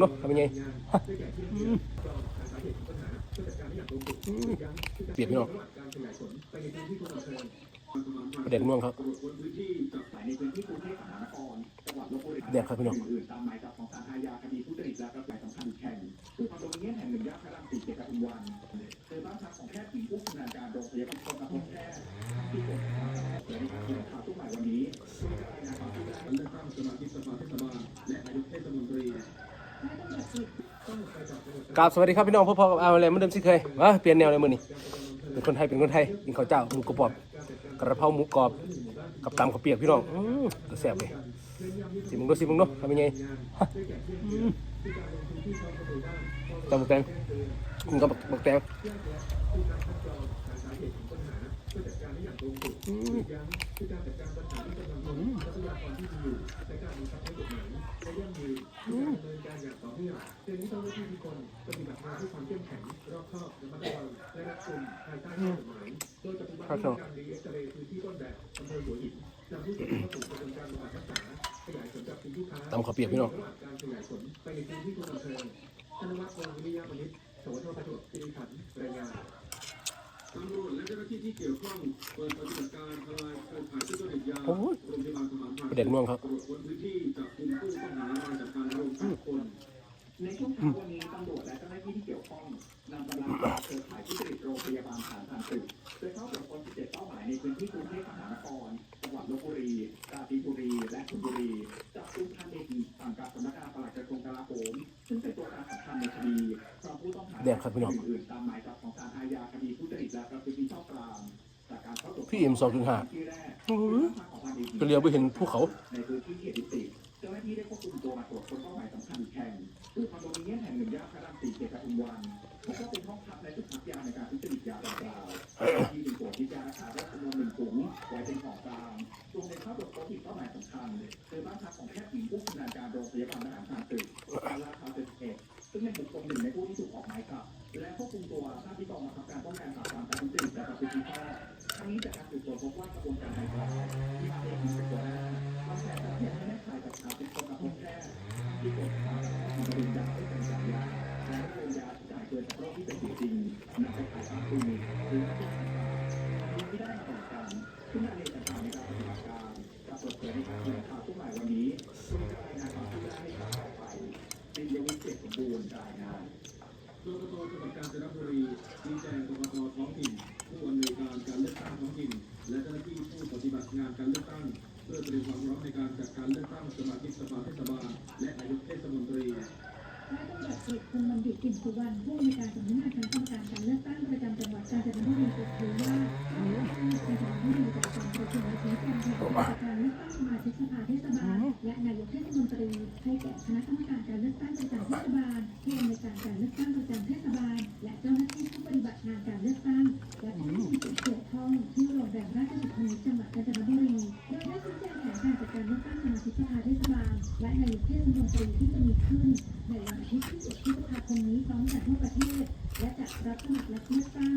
เนาะทำยังไงเปียบพี่น้องประเด็นม่วงครับแดดครับพี่น้อง กราบสวัสดีครับพี่น้องพ่อๆกับเอาอะไรเหมือนเดิมสิเคยมาเปลี่ยนแนวเลยมือนี่เป็นคนไทยเป็นคนไทยกินข้าวเจ้าหมูกระปอบกระเพราหมูกรอบกับตำข้าวเปียกพี่น้องอืมก็แซ่บเลยสิมึงดูสิมึงดูทำยังไงฮะอืมตำบักแตงกินกับบักแตง อืมครับผมตำข้าวเปียกพี่น้องการขยายผลไปในพื้นที่ทุกอำเภอธนวัฒน์วงวิริยะวณิชสวัสดิ์ประจวบคีรีขันธ์รายงาน ตำรวจและเจ้าหน้าที่ที่เกี่ยวข้องเปิดปฏิบัติการทลายเครือข่ายทุจริตยาโอ้ยโรงพยาบาลสมานพันประธ์เด็นม่วงครับ ตรวจค้นพื้นที่จับกลุ่มผู้ต้องหารายจากการรวมสามคน ในช่วงเช้าวันนี้ตำรวจและเจ้าหน้าที่ที่เกี่ยวข้องนำกำลังปราบเครือข่ายทุจริตโรงพยาบาลฐานทางศึกโดยเข้าตรวจค้น17เป้าหมายในพื้นที่กรุงเทพมหานครจังหวัดลบบุรีปราจีนบุรีและชลบุรีจับกุมท่านเอกสั่งการสำนักงานปลัดกระทรวงกลาโหมซึ่งเป็นตัวการสำคัญในคดีพร้อมผู้ต้องหาแดกครับพี่น้อง อื่นๆตามหมายจับของศาลอา พี่เอ็มสองถึงห้าที่แรกอื้อหือก็เลี้ยวไปเห็นภูเขาในพื้นที่เขตดิสิเจ้าหน้าที่ได้ควบคุมตัวมาตรวจค้นเป้าหมายสำคัญอีกแห่งคือคอนโดมิเนียมแห่งหนึ่งย่านพระรามสี่เขตปทุมวันพบว่าเป็นห้องพักและจุดพักยาในการทุจริตยาดังกล่าวที่เป็นตัวจที่ยารักษาโรคจำนวนหนึ่งถุงไว้เป็นของกลางรวมในเข้าตรวจค้นอีกเป้าหมายสำคัญคือบ้านพักของ สืบสวนพบว่ากระบวนการดังกล่าวที่มาเอกเป็นตัวแรกวางแผนการเพียงให้แม่ขายกับสถาบันคนกับพบแพทย์ที่ตรวจสอบการผลิตยาให้เป็นยายาและโรงยาที่จ่ายเกินจากโรคที่เป็นอยู่จริงนำไปขายตามคลินิกหรือนักวิชาการที่ได้มาตรงกันซึ่งรายละเอียดต่างๆในการปฏิบัติการจะเปิดเผยในการแถลงข่าวทุกหมายวันนี้ซึ่งจะรายงานความคืบหน้าให้ทราบต่อไปดิยวิทย์เกียรติสมบูรณ์รายงานกกตจังหวัดกาญจนบุรีชี้แจงกรกตท้องถิ่นานการเลือกตั้งเพื่อเตรียมความพร้อมในการจัดการเลือกตั้งสมาชิกสภาเทศบาลและนายกเทศมนตรีนายตำรวจเอกพงศ์บัณฑิตกิ่นสุวรรณผู้อำนวยการสำนักงานคณะกรรมการการเลือกตั้งประจำจังหวัดกาญจนบุรีเปิดเผยว่าการจัดการเลือกตั้งจากการประชุมในที่การแข่งขันการ สมาชิกสภาเทศบาล และนายกเทศมนตรีให้แก่คณะกรรมการการเลือกตั้งประจำเทศบาลผู้อำนวยการการเลือกตั้งประจำเทศบาล และเจ้าหน้าที่ผู้ปฏิบัติงานการเลือกตั้ง และผู้มีส่วนเกี่ยวข้องที่โรงแรมราชบุรีจังหวัดกาญจนบุรีโดยได้ชี้แจงแผนการจัดการเลือกตั้งสมาชิกสภาเทศบาล และนายกเทศมนตรีที่จะมีขึ้น ในวันอาทิตย์ที่11พฤษภาคมนี้พร้อมกันทั่วประเทศ และจะรับสมัครรับเลือกตั้ง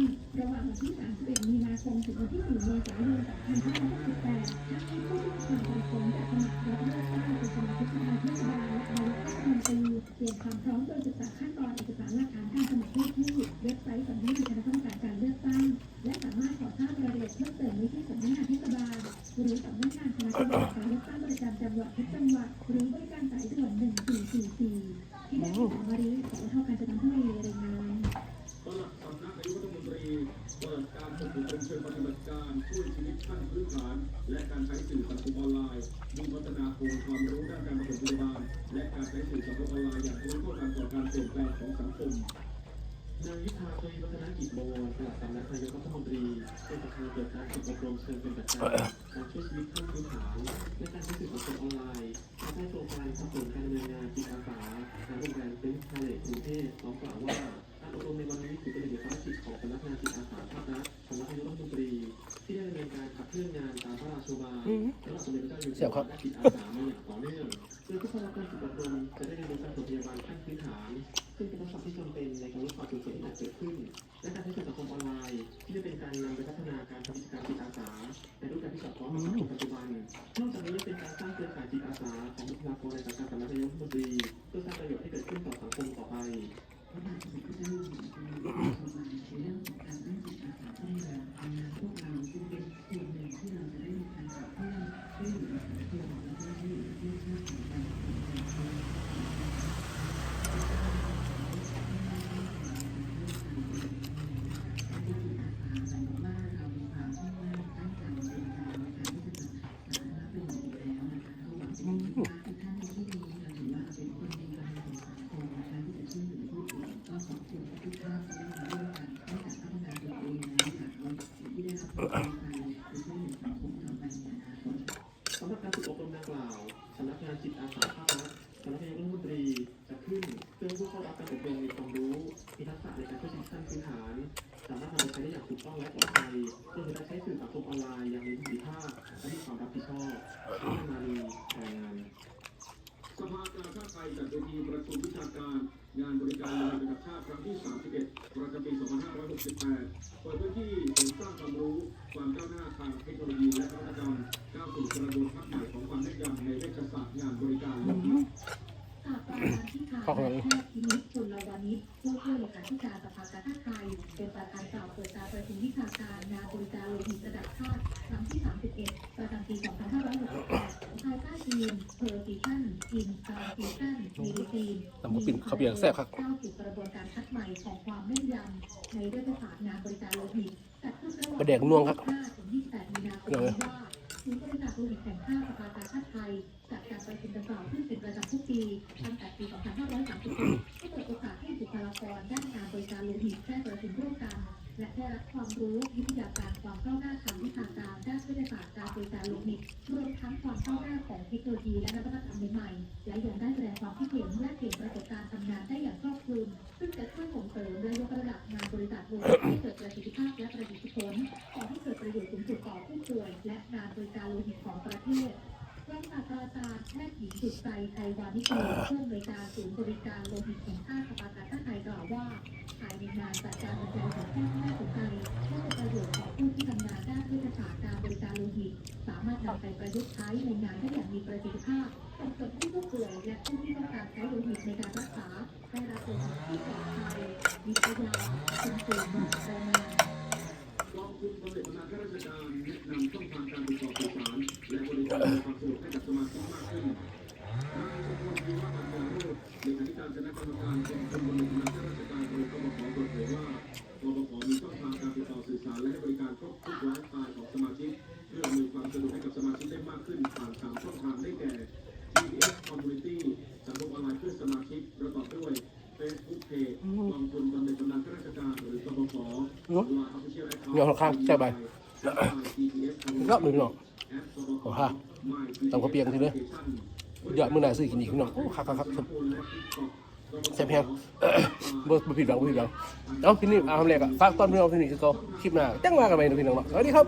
และการใช้สื่อสังคมออนไลน์อย่างรู้เท่าทันต่อการเปลี่ยนแปลงของสังคมนายวิภาทวีวัฒนกิจโมปลัดสำนักนายกรัฐมนตรีเป็นประธานเปิดการฝึกอบรมเชิงเปฏิบัติการการช่วยชีวิตขั้นพื้นฐานและการใช้สื่อสังคมออนไลน์ภายใต้โครงการสนับสนุนการดำเนินงานจิตอาสาทางโรงแรมเป็นพาเลตกรุงเทพพร้อมกล่าวว่าการอบรมในวันนี้ถือเป็นหนึ่งในภารกิจของสำนักงานจิตอาสาภาครัฐสำนักนายกรัฐมนตรีที่ได้ดำเนินการขับเคลื่อนงานตามพระราชโบายระหว่างสมเด็จพระเจ้าอยู่หัวและจิตอาสา Pai. รัการพื้นฐานสามารถนำไปใช้ได้อย่างถูกต้องและปลอดภัยรวมถึงการใช้สื่อสังคมออนไลน์อย่างมีประสิทธิภาพและมีความรับผิดชอบที่มาในรางานสภาการชาติไทยจัดเวทีประชุมวิชาการ งานบริการระดับชาติครั้งที่ 31 ประจำปี 2568 เปิดพื้นที่เสริมสร้างความรู้ ความก้าวหน้าทางเทคโนโลยีและนวัตกรรมก้าวสู่กระบวนการใหม่ของความแน่นยำในเวชศาสตร์งานบริการ โลหิตศาสตราจารย์ที่ข่าวและแพทย์พินิจจุลวานิชผู้ช่วยเลขาธิการสภากาชาติไทยเป็นประธานกล่าวเปิดการประชุมวิชาการงานบริการโลหิตระดับชาติครั้งที่ 31 ประจำปี 2568ภายใต้ทีม Precision in Transfusion Medicine ตำกระปิ่นเขาเปียกแซ่บครับก้าวสู่กระบวนการทัดใหม่ของความแม่นยำในเรื่องศาสตร์งานบริการโลหิตจัดขึ้นระหว่างประเด็กนวงครับ5ถึง28มีนาคมนี้ว่าศูนย์บริจาคโลหิตแห่งชาติสภากาชาติไทยจัดการประชุมดังกล่าวขึ้นเป็นประจำทุกปีตั้งแต่ปี 2530ให้เปิดโอกาสให้บุคลาก รด้านงานบริการโลหิตได้ประชุมร่วมกัน และได้รับความรู้วิทยาการความก้าวหน้าทางวิชาการด้านวิทยาศาสตร์การบริการโลหิตรวมทั้งความก้าวหน้าของเทคโนโลยีและนวัตกรรมใหม่ๆและยังได้แสดงความคิดเห็นและเปลี่ยนประสบการณ์ทำงานได้อย่างครอบคลุมซึ่งจะช่วยส่งเสริมและยกระดับงานบริษัทโลหิตให้เกิดประสิทธิภาพและประสิทธิผลก่อให้เกิดประโยชน์สูงสุดต่อผู้ป่วยและงานบริการโลหิตของประเทศ รองศาสตราจารย์แพทย์หญิงสุดใจไทยวานิชผู้อำนวยการศูนย์บริการโลหิตแห่งชาติสภากาชาติไทยกล่าวว่าภายในงานจัดการบรรยายของแพทย์ที่น่าสนใจและเป็นประโยชน์ต่อผู้ที่ทำงานด้านวิทยาศาสตร์การบริการโลหิต สามารถนำไปประยุกต์ใช้ในงานได้อย่างมีประสิทธิภาพส่งเสริมให้ผู้ป่วยและผู้ที่ต้องการใช้โลหิตในการรักษาได้รับโลหิตที่ปลอดภัยวิทยาคุณสูงรายงานก น์อัญญาโรจน์เลขาธิการคณะกรรมรกองทุนบบำนาญข้าราชการหรือกบขเปิดเผยว่ากบขมีช่องทางการติดต่อสื่อสารและให้บริการครบทุกไลฟ์สไตล์ของสมาชิกเพื่ออำนวยความสะดวกให้กับสมาชิกได้มากขึ้นผ่านสามช่องทางได้แก่ TBS Community สังคมออนไลน์เพื่อสมาชิกประกอบด้วย Facebook Page กองทุนบำเหน็จบำนาญข้าราชการหรือกบขไลน์ Official Account เดี๋ยเราข้ามแจ้งไปและ TBS ก็มือพี่น้องโอ้ฮะ ตำข้าวเปียกทีเด้อยอดมือหน้าซื้อกินอีกพี่น้องโอ้ครับครับครับแซ่บแฮงบ่บ่ผิดหวังบ่ผิดหวังเอ้าพี่นี่เอาทำแรกอะฝากตอนพี่น้องพี่นี่คือเขาคลิปหน้าแจ้งว่ากันไปนะพี่น้องเนาะสวัสดีครับ